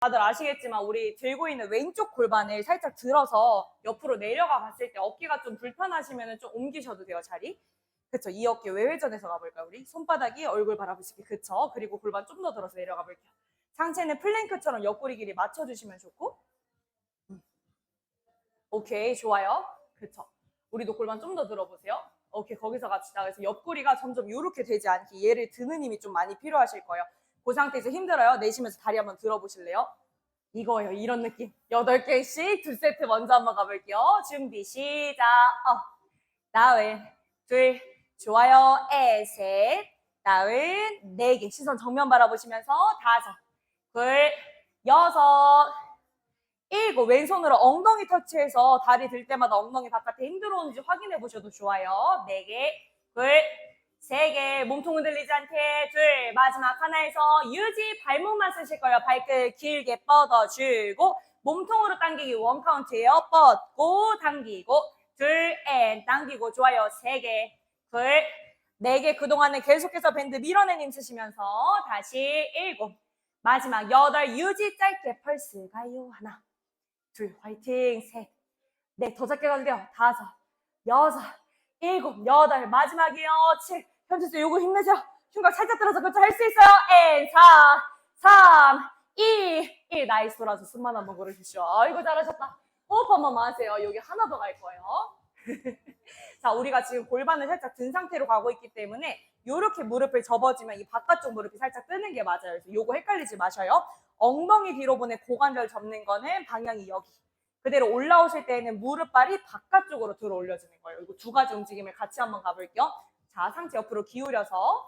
다들 아시겠지만 우리 들고 있는 왼쪽 골반을 살짝 들어서 옆으로 내려가 봤을 때 어깨가 좀 불편하시면 좀 옮기셔도 돼요 자리. 그쵸? 이 어깨 외회전에서 가볼까요 우리? 손바닥이 얼굴 바라보시게 그쵸? 그리고 골반 좀 더 들어서 내려가 볼게요. 상체는 플랭크처럼 옆구리 길이 맞춰주시면 좋고. 음. 오케이 좋아요. 그쵸? 우리도 골반 좀 더 들어보세요. 오케이 거기서 갑시다. 그래서 옆구리가 점점 이렇게 되지 않게 얘를 드는 힘이 좀 많이 필요하실 거예요 그 상태에서 힘들어요. 내쉬면서 다리 한번 들어보실래요? 이거예요. 이런 느낌. 8개씩 두 세트 먼저 한번 가볼게요. 준비 시작. 어. 다운, 둘, 좋아요. 에, 셋, 다운, 네 개. 시선 정면 바라보시면서 다섯, 둘, 여섯, 일곱. 왼손으로 엉덩이 터치해서 다리 들 때마다 엉덩이 바깥에 힘 들어오는지 확인해 보셔도 좋아요. 네 개, 둘, 세 개, 몸통 흔들리지 않게, 둘, 마지막 하나에서 유지, 발목만 쓰실 거예요. 발끝 길게 뻗어주고, 몸통으로 당기기 원 카운트예요. 뻗고, 당기고, 둘, 앤, 당기고, 좋아요. 세 개, 둘, 네 개, 그동안은 계속해서 밴드 밀어낸 힘 쓰시면서, 다시 일곱, 마지막 여덟, 유지 짧게 펄스 가요. 하나, 둘, 화이팅, 셋, 넷, 더 작게 가도 돼요. 다섯, 여섯, 일곱, 여덟, 마지막이요. 칠. 현주씨, 요거 힘내세요. 흉곽 살짝 들어서 그렇죠. 할 수 있어요. 앤, 사, 삼, 이, 일. 나이스 돌아서 숨만 한번 고르십시오. 아이고, 잘하셨다. 호흡 한 번만 하세요. 여기 하나 더 갈 거예요. 자, 우리가 지금 골반을 살짝 든 상태로 가고 있기 때문에 요렇게 무릎을 접어주면 이 바깥쪽 무릎이 살짝 뜨는 게 맞아요. 그래서 요거 헷갈리지 마셔요. 엉덩이 뒤로 보내 고관절 접는 거는 방향이 여기. 그대로 올라오실 때에는 무릎발이 바깥쪽으로 들어 올려지는 거예요. 이거 두 가지 움직임을 같이 한번 가볼게요. 자, 상체 옆으로 기울여서.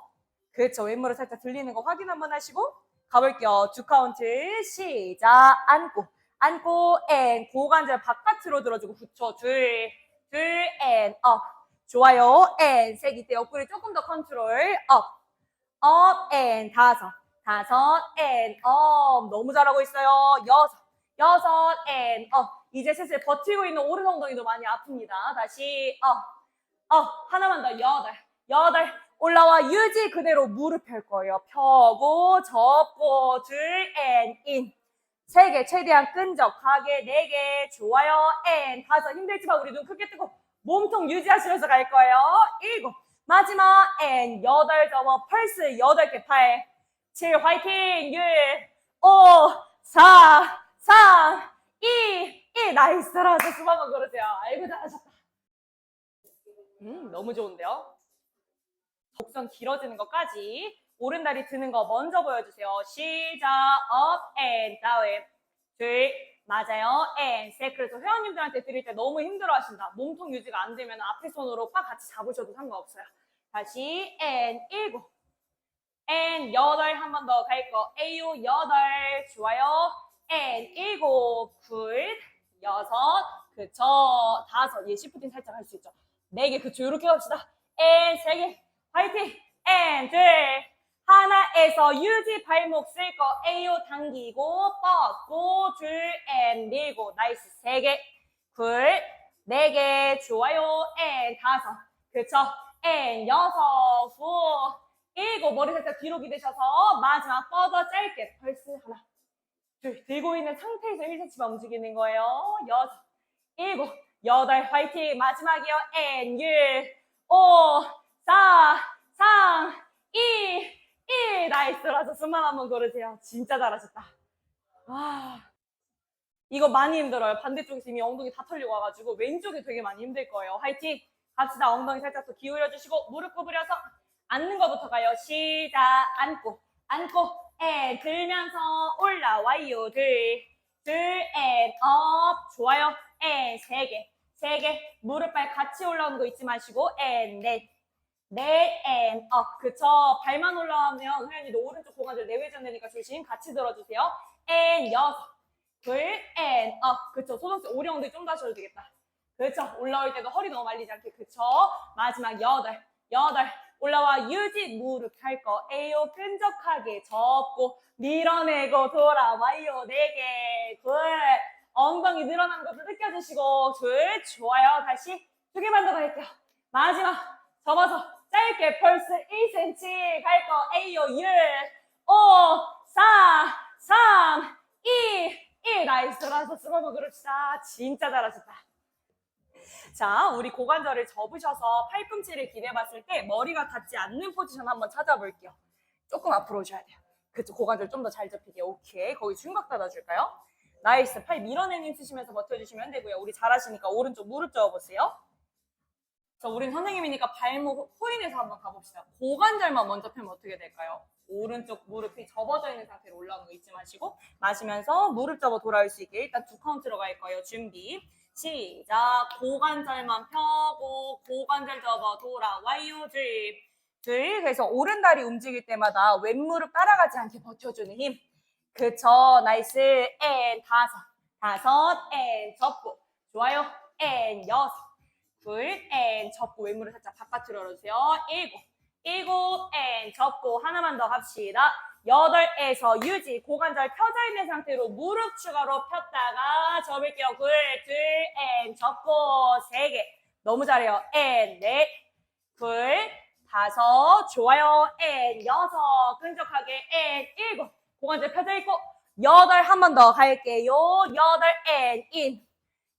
그렇죠. 왼무릎 살짝 들리는 거 확인 한번 하시고 가볼게요. 두 카운트 시작. 안고. 안고 앤 고관절 바깥으로 들어주고 붙여. 둘, 둘, 앤 업. 좋아요. 앤 셋. 이때 옆구리 조금 더 컨트롤. 업. 업, 앤 다섯. 다섯, 앤 업. 너무 잘하고 있어요. 여섯. 여섯, 앤 업. 이제 슬슬 버티고 있는 오른 엉덩이도 많이 아픕니다. 다시 업. 어, 하나만 더. 여덟. 여덟. 올라와 유지 그대로 무릎 펼 거예요. 펴고 접고 둘 앤 인. 세 개 최대한 끈적하게 네 개 좋아요 앤 다섯 힘들지만 우리 눈 크게 뜨고 몸통 유지하시면서 갈 거예요. 일곱 마지막 앤 여덟 접어 펄스 여덟 개 팔 칠 화이팅 육오사 삼 이 일 나이스 라서 수박만 걸으세요. 아이고 잘하셨다. 음 너무 좋은데요. 곡선 길어지는 것까지 오른다리 드는 거 먼저 보여주세요. 시작. Up and down. 둘. 맞아요. And. 셋 그래서 회원님들한테 드릴 때 너무 힘들어 하신다. 몸통 유지가 안 되면 앞에 손으로 팍 같이 잡으셔도 상관없어요. 다시. And. 일곱. And 여덟. 한 번 더 갈 거. 에요 여덟. 좋아요. And. 일곱. 굴. 여섯. 그쵸. 다섯. 얘 시프팅 살짝 할 수 있죠. 네 개. 그쵸. 이렇게 갑시다. and. 세개 화이팅! and 둘 하나에서 유지 발목 쓸 거 에요 당기고 뻗고 둘 and 밀고 나이스 세개둘네개. 좋아요. and 다섯. 그쵸? and 여섯. 후. 일곱. 머리 살짝 뒤로 기대셔서 마지막 뻗어 짧게 펄스 하나 둘 들고 있는 상태에서 1cm만 움직이는 거예요. 여섯. 일곱. 여덟. 화이팅. 마지막이요. and 율오 4, 3, 2, 1. 나이스 라서 숨만 한번 고르세요. 진짜 잘하셨다. 와. 이거 많이 힘들어요. 반대쪽에서 이미 엉덩이 다 털리고 와가지고 왼쪽이 되게 많이 힘들 거예요. 화이팅! 갑시다. 엉덩이 살짝 더 기울여 주시고 무릎 구부려서 앉는 것부터 가요. 시작. 앉고, 앉고, 앤 들면서 올라와요. 둘, 둘, 앤 업. 좋아요. 앤세 개, 세 개. 무릎발 같이 올라오는 거 잊지 마시고 앤 넷, 넷, 앤 업. 그쵸. 발만 올라오면 회원이도 오른쪽 고관절 내외전 되니까 조심. 같이 들어주세요. 둘, 앤 업. 그쵸. 오리 엉덩이 좀더 하셔도 되겠다. 그쵸. 올라올 때도 허리 너무 말리지 않게. 그쵸. 마지막 여덟. 여덟. 올라와 유지 무릎 할 거. 에요 끈적하게 접고 밀어내고 돌아와요. 네 개. 굴. 엉덩이 늘어난 것도 느껴주시고. 둘. 좋아요. 다시 두 개만 더 갈게요. 마지막. 접어서 짧게 펄스 1cm 갈거 A요 1 5 4 3 2일 나이스 돌아서 숨 한번 그럽시다. 진짜 잘하셨다. 자, 우리 고관절을 접으셔서 팔꿈치를 기대봤을 때 머리가 닿지 않는 포지션 한번 찾아볼게요. 조금 앞으로 오셔야 돼요. 그쵸, 고관절 좀 더 잘 접히게. 오케이. 거기 중각 닫아줄까요? 나이스. 팔 밀어내는 힘 쓰시면서 버텨주시면 되고요. 우리 잘하시니까 오른쪽 무릎 접어보세요. 자, 우린 선생님이니까 발목 포인해서 한번 가봅시다. 고관절만 먼저 펴면 어떻게 될까요? 오른쪽 무릎이 접어져 있는 상태로 올라오는 거 잊지 마시고 마시면서 무릎 접어 돌아올 수 있게 일단 두 카운트로 갈 거예요. 준비. 시작. 고관절만 펴고 고관절 접어 돌아와요. 둘. 둘. 그래서 오른다리 움직일 때마다 왼무릎 따라가지 않게 버텨주는 힘. 그쵸. 나이스. 앤 다섯. 다섯. 앤 접고. 좋아요. 앤 여섯. 둘. 앤 접고 왼무릎 살짝 바깥으로 열어주세요. 일곱. 일곱. 앤 접고 하나만 더 갑시다. 여덟에서 유지 고관절 펴져 있는 상태로 무릎 추가로 폈다가 접을게요. 굴, 둘, 앤 접고 세 개. 너무 잘해요. 앤 넷, 굴, 다섯, 좋아요. 앤 여섯, 끈적하게 앤 일곱. 고관절 펴져 있고 여덟 한 번 더 갈게요. 여덟 앤 인.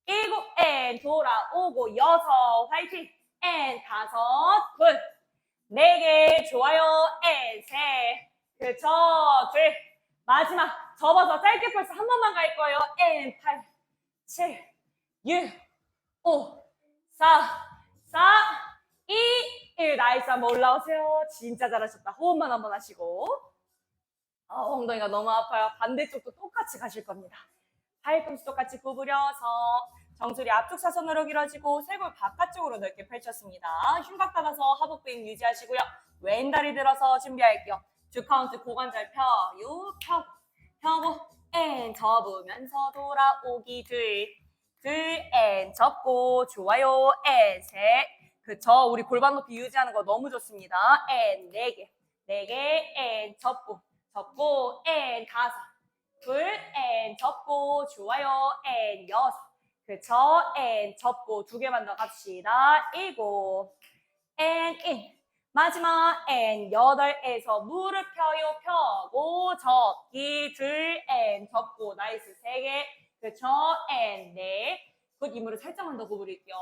일곱 앤 돌아오고 여섯 화이팅 앤 다섯 굿. 네개 좋아요 앤 셋. 그쵸 둘. 마지막 접어서 짧게 펄스 한 번만 갈 거예요. 앤 8, 7, 6, 5, 4, 4, 2, 1. 나이스 한번 올라오세요. 진짜 잘하셨다. 호흡만 한번 하시고. 아, 엉덩이가 너무 아파요. 반대쪽도 똑같이 가실 겁니다. 팔꿈치 똑같이 구부려서 정수리 앞쪽 사선으로 길어지고 쇄골 바깥쪽으로 넓게 펼쳤습니다. 흉곽 닫아서 하복 비임 유지하시고요. 왼다리 들어서 준비할게요. 두 카운트 고관절 펴요 펴고 펴고 앤 접으면서 돌아오기 둘 둘앤 접고 좋아요 앤 셋 그쵸 우리 골반 높이 유지하는 거 너무 좋습니다 앤 네 개 네 개 앤 접고 접고 앤 다섯 둘앤 접고 좋아요 앤 여섯. 그쵸? 앤 접고 두 개만 더 갑시다. 일곱. 앤인 마지막 앤 여덟에서 무릎 펴요 펴고 접기 둘앤 접고 나이스 세 개. 그쵸? 앤넷굿이 무릎 살짝만 더 구부릴게요.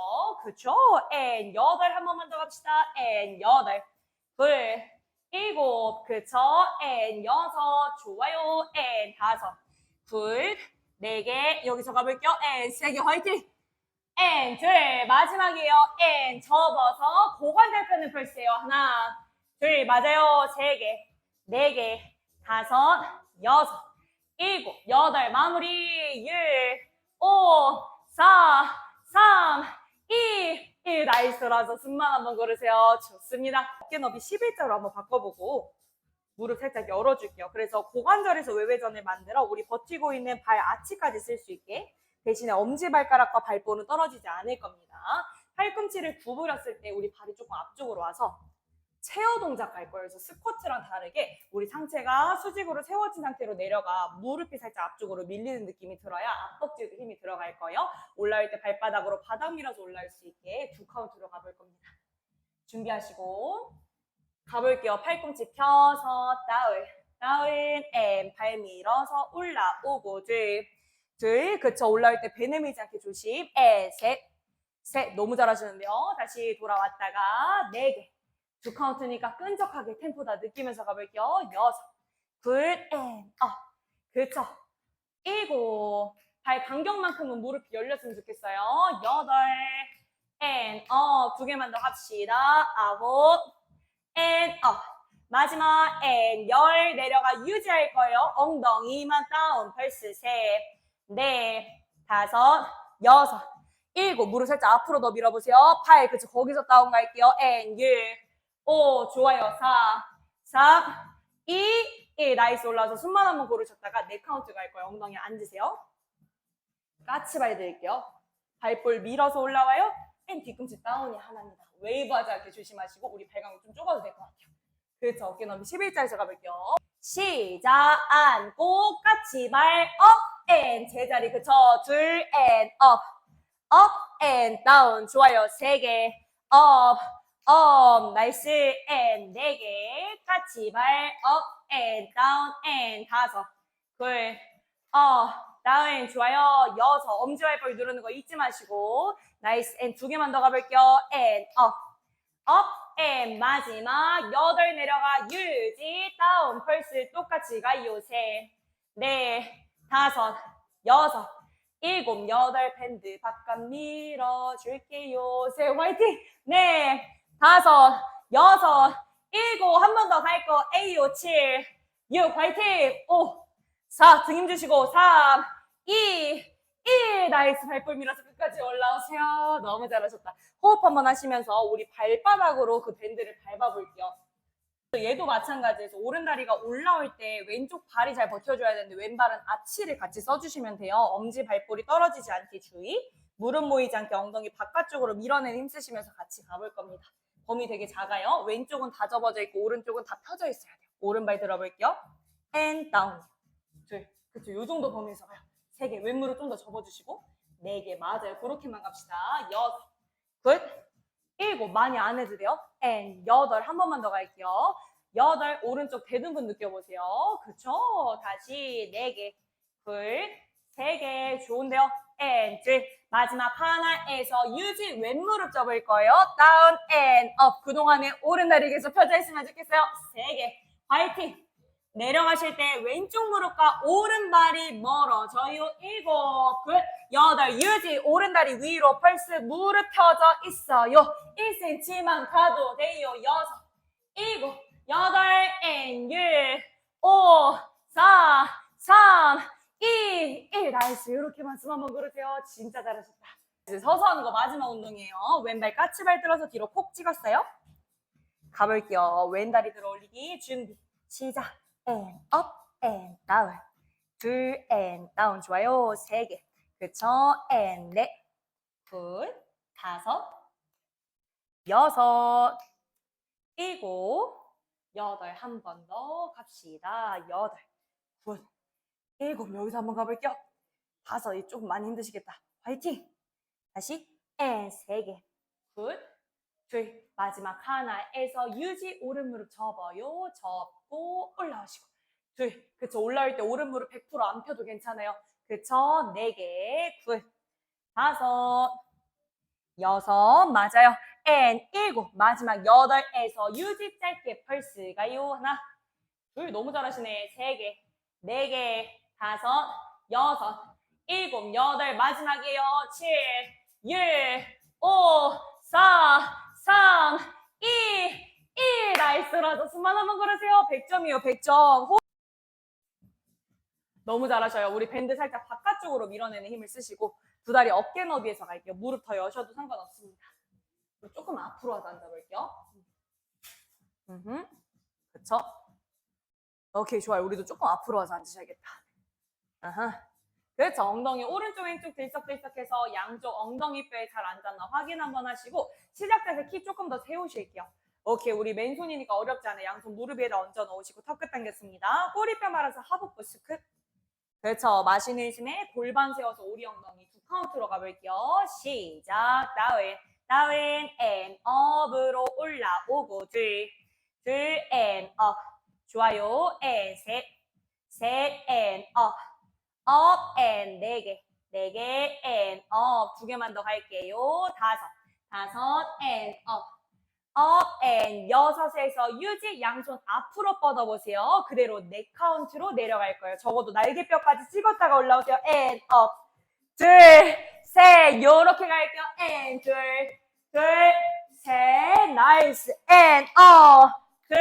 그쵸? 앤 여덟 한 번만 더 갑시다. 앤 여덟. 둘 일곱 그쵸? 앤 여섯 좋아요. 앤 다섯. 둘네개. 여기서 가볼게요. 앤세 개 화이팅! 앤, 둘, 마지막이에요. 앤, 접어서 고관절 펴는 펄스예요. 하나, 둘, 맞아요. 세 개, 네 개, 다섯, 여섯, 일곱, 여덟, 마무리, 율, 오, 사, 삼, 이, 일, 나이스라서 숨만 한번 고르세요. 좋습니다. 어깨 너비 11자로 한번 바꿔보고 무릎 살짝 열어줄게요. 그래서 고관절에서 외회전을 만들어 우리 버티고 있는 발 아치까지 쓸 수 있게 대신에 엄지발가락과 발볼은 떨어지지 않을 겁니다. 팔꿈치를 구부렸을 때 우리 발이 조금 앞쪽으로 와서 체어 동작 갈 거예요. 그래서 스쿼트랑 다르게 우리 상체가 수직으로 세워진 상태로 내려가 무릎이 살짝 앞쪽으로 밀리는 느낌이 들어야 앞벅지에도 힘이 들어갈 거예요. 올라올 때 발바닥으로 바닥 밀어서 올라올 수 있게 두 카운트로 가볼 겁니다. 준비하시고 가볼게요. 팔꿈치 펴서 다운, 다운, 앤, 발 밀어서 올라오고 둘, 둘, 그쵸. 올라올 때 배 내밀지 않게 조심. 에, 셋, 셋. 너무 잘하시는데요. 다시 돌아왔다가 네 개. 두 카운트니까 끈적하게 템포 다 느끼면서 가볼게요. 여섯, 둘, 앤, 업. 그쵸. 일곱. 발 간격만큼은 무릎이 열렸으면 좋겠어요. 여덟, 앤, 업. 두 개만 더 합시다. 아홉, 앤, 업. 마지막 앤, 열 내려가 유지할 거예요. 엉덩이만 다운. 펄스 셋. 넷, 다섯, 여섯, 일곱. 무릎 살짝 앞으로 더 밀어보세요. 팔, 그쵸. 거기서 다운 갈게요. 앤, 일, 오, 좋아요. 사, 삼, 이, 일. 나이스 올라와서 숨만 한번 고르셨다가 네 카운트 갈 거예요. 엉덩이 앉으세요. 까치발 드릴게요. 발볼 밀어서 올라와요. 앤 뒤꿈치 다운이 하나입니다. 웨이브 하지 않게 조심하시고 우리 발광을 좀 좁아도 될 것 같아요. 그렇죠. 어깨 너비 11자에서 가볼게요. 시작. 앉고 까치발 업. 앤 제자리 그쵸 둘 앤 업, 업 앤 다운 좋아요 세 개, 업, 업 나이스 앤네 개, 같이 발 업 앤 다운 앤 다섯, 둘, 업, 다운 좋아요. 여섯 엄지발가락 누르는 거 잊지 마시고 나이스 앤 두 개만 더 가볼게요. 앤 업, 업, 앤 마지막 여덟 내려가 유지 다운 펄스 똑같이 가요. 셋, 넷, 다섯, 여섯, 일곱, 여덟 밴드 바깥 밀어줄게요. 셋 화이팅. 넷, 다섯, 여섯, 일곱 한 번 더 갈 거. 에이요 칠, 육 화이팅. 오, 사 등 힘 주시고 삼, 이, 일 나이스 발볼 밀어서 끝까지 올라오세요. 너무 잘하셨다. 호흡 한번 하시면서 우리 발바닥으로 그 밴드를 밟아볼게요. 얘도 마찬가지에서 오른 다리가 올라올 때 왼쪽 발이 잘 버텨줘야 되는데 왼발은 아치를 같이 써주시면 돼요. 엄지 발볼이 떨어지지 않게 주의. 무릎 모이지 않게 엉덩이 바깥쪽으로 밀어내는 힘 쓰시면서 같이 가볼 겁니다. 범위 되게 작아요. 왼쪽은 다 접어져 있고 오른쪽은 다 펴져 있어야 돼요. 오른발 들어볼게요. and down. 둘. 그쵸. 요 정도 범위에서 가요. 세 개. 왼무릎 좀 더 접어주시고. 네 개. 맞아요. 그렇게만 갑시다. 여섯. 굿. 일곱. 많이 안 해도 돼요. and 여덟. 한 번만 더 갈게요. 여덟. 오른쪽 대둔근 느껴보세요. 그쵸. 다시 네 개. 굿. 세 개. 좋은데요. And 둘. 마지막 하나에서 유지 왼무릎 접을 거예요. 다운 and up. 그동안에 오른다리 계속 펴져 있으면 좋겠어요. 세 개. 화이팅! 내려가실 때 왼쪽 무릎과 오른발이 멀어져요. 일곱, 굿, 여덟, 유지. 오른다리 위로 펄스 무릎 펴져 있어요. 1cm만 가도 돼요. 여섯, 일곱, 여덟, 앤, 율, 오, 사, 삼, 이, 일. 나이스. 이렇게 말씀 한번 그러세요. 진짜 잘하셨다. 이제 서서 하는 거 마지막 운동이에요. 왼발 까치발 들어서 뒤로 콕 찍었어요. 가볼게요. 왼다리 들어 올리기 준비. 시작. and up and down. 둘 and down. 좋아요. 세 개. 그쵸? and 넷. 둘. 다섯. 여섯. 일곱. 여덟. 한 번 더 갑시다. 여덟. 굿. 일곱. 여기서 한번 가볼게요. 다섯. 이 조금 많이 힘드시겠다. 화이팅! 다시. and 세 개. 굿. 둘, 마지막 하나에서 유지 오른 무릎 접어요. 접고 올라오시고. 둘, 그쵸. 올라올 때 오른 무릎 100%안 펴도 괜찮아요. 그쵸. 네 개, 굿. 다섯, 여섯, 맞아요. 앤 일곱, 마지막 여덟에서 유지 짧게 펄스 가요. 하나, 둘, 너무 잘하시네. 세 개, 네 개, 다섯, 여섯, 일곱, 여덟, 마지막이에요. 칠, 육, 오, 사, 3, 2, 1. 나이스라도 숨만 한번 걸으세요. 100점이요, 100점. 호... 너무 잘하셔요. 우리 밴드 살짝 바깥쪽으로 밀어내는 힘을 쓰시고 두 다리 어깨 너비에서 갈게요. 무릎 더 여셔도 상관없습니다. 조금 앞으로 와서 앉아볼게요. 음흠. 그쵸? 오케이, 좋아요. 우리도 조금 앞으로 와서 앉으셔야겠다. 그렇죠. 엉덩이 오른쪽 왼쪽 들썩들썩해서 양쪽 엉덩이 뼈에 잘 앉았나 확인 한번 하시고 시작자에서 키 조금 더 세우실게요. 오케이 우리 맨손이니까 어렵지 않아요. 양손 무릎 위에다 얹어 놓으시고 턱 끝 당겼습니다. 꼬리뼈 말아서 하복부 스크. 그렇죠. 마시는 심에 골반 세워서 오리 엉덩이 두 카운트로 가볼게요. 시작. 다운, 다운, 앤 업으로 올라오고 둘, 둘, 앤 업. 좋아요. 앤 셋, 셋, 앤 업. Up and 네 개, 네 개 and up 두 개만 더 갈게요. 다섯, 다섯 and up, up and 여섯에서 유지 양손 앞으로 뻗어보세요. 그대로 네 카운트로 내려갈 거예요. 적어도 날개뼈까지 찍었다가 올라오세요. and up, 둘, 셋, 요렇게 갈게요. and 둘, 둘, 셋, 나이스 and up, 둘,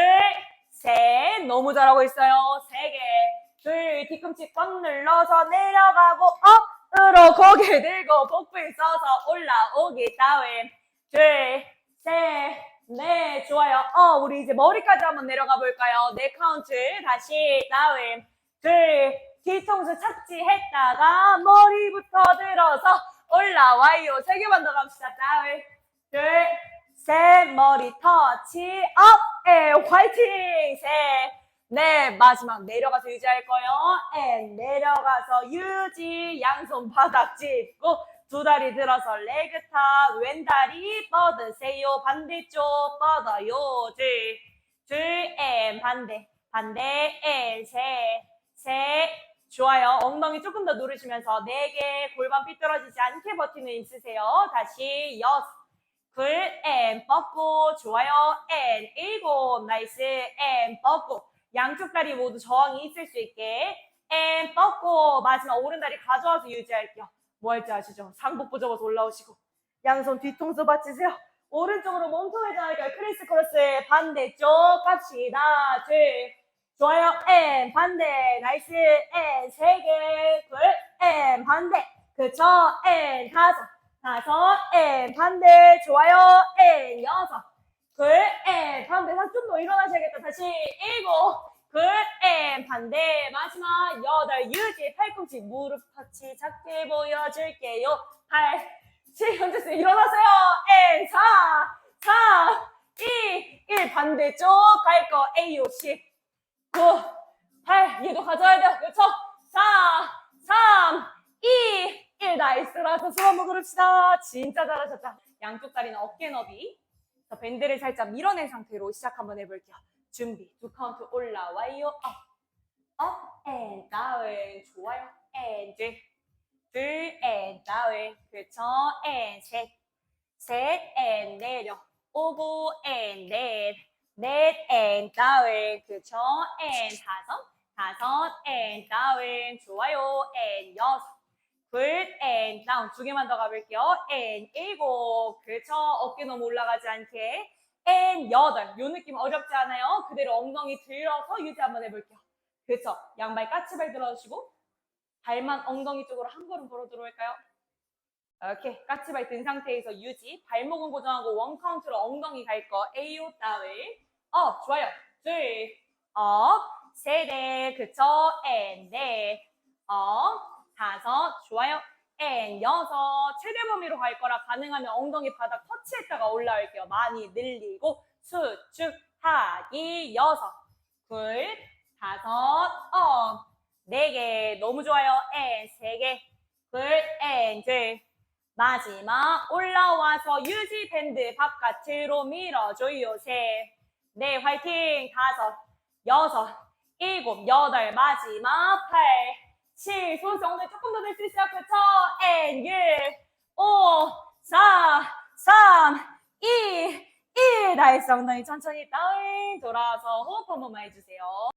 셋, 너무 잘하고 있어요. 세 개. 둘, 뒤꿈치 꽉 눌러서 내려가고 업으로 고개 들고 복부에 써서 올라오기 다운 둘, 셋, 넷, 좋아요. 어, 우리 이제 머리까지 한번 내려가 볼까요? 네 카운트 다시 다운 둘, 뒤통수 착지했다가 머리부터 들어서 올라와요. 세 개만 더 갑시다. 다운 둘, 셋, 머리 터치 업, 에 화이팅! 셋, 네, 마지막 내려가서 유지할 거예요. and 내려가서 유지, 양손 바닥 짚고 두 다리 들어서 레그 탑, 왼다리 뻗으세요. 반대쪽 뻗어요. 둘, 둘, and 반대, 반대, and 셋, 셋, 좋아요. 엉덩이 조금 더 누르시면서 네 개 골반 삐뚤어지지 않게 버티는 힘 쓰세요. 다시 여섯, 둘, 앤 뻗고 좋아요. 앤 일곱, 나이스. 앤 뻗고 양쪽 다리 모두 저항이 있을 수 있게 앤 뻗고 마지막 오른다리 가져와서 유지할게요. 뭐 할지 아시죠? 상복부 접어서 올라오시고 양손 뒤통수 받치세요. 오른쪽으로 몸통을 잡을게요. 크리스 크로스 반대쪽 갑시다. 둘, 좋아요. 앤 반대. 나이스. 앤세 개. 둘. 앤 반대. 그쵸. 앤 다섯. 다섯. 앤 반대. 좋아요. 앤 여섯. 둘. 앤 반대. 좀더 일어나셔야겠다. 다시 일곱. 둘. 앤 반대. 마지막 여덟. 유지. 팔꿈치 무릎 터치 작게 보여줄게요. 팔. 칠. 현재스 일어나세요. 앤 사. 삼. 이. 일. 반대쪽 갈 거. 에이오. 십. 9, 8, 얘도 가져야 돼요. 그렇죠? 4, 3, 2, 1. 나이스 라서 숨 한번 그럽시다. 진짜 잘하셨다. 양쪽 다리는 어깨 너비. 자, 밴드를 살짝 밀어낸 상태로 시작 한번 해볼게요. 준비. 두 카운트 올라와요. 업, 업, 앤 다운. 좋아요. 앤 둘, 둘, 앤 다운. 그렇죠? 앤 셋, 셋, 앤 내려. 오고, 앤 넷. 넷, 앤 다운. 그쵸? 앤 다섯, 다섯, 앤 다운. 좋아요. 앤 여섯, 둘, 앤 다운. 두 개만 더 가볼게요. 앤 일곱. 그쵸? 어깨 너무 올라가지 않게. 앤 여덟. 요 느낌 어렵지 않아요? 그대로 엉덩이 들어서 유지 한번 해볼게요. 그쵸? 양발 까치발 들어주시고, 발만 엉덩이 쪽으로 한 걸음 걸어 들어올까요? 오케이. 까치발 든 상태에서 유지. 발목은 고정하고 원 카운트로 엉덩이 갈 거. 에이오 다운. 업, 좋아요. 둘, 업, 세대, 그쵸? 앤, 넷, 업, 다섯, 좋아요. 앤, 여섯, 최대 범위로 갈 거라 가능하면 엉덩이 바닥 터치했다가 올라올게요. 많이 늘리고, 수축하기, 여섯, 둘, 다섯, 업, 네 개, 너무 좋아요. 앤, 세 개, 둘, 앤, 둘, 마지막 올라와서 유지 밴드 바깥으로 밀어줘요. 셋, 네, 화이팅! 다섯, 여섯, 일곱, 여덟, 마지막 팔, 칠, 손수 엉덩이 조금 더낼수 있어요. 그쵸? 앤, 육, 오, 사, 삼, 이, 일. 나이스 엉덩이 천천히 다운 돌아서 호흡 한 번만 해주세요.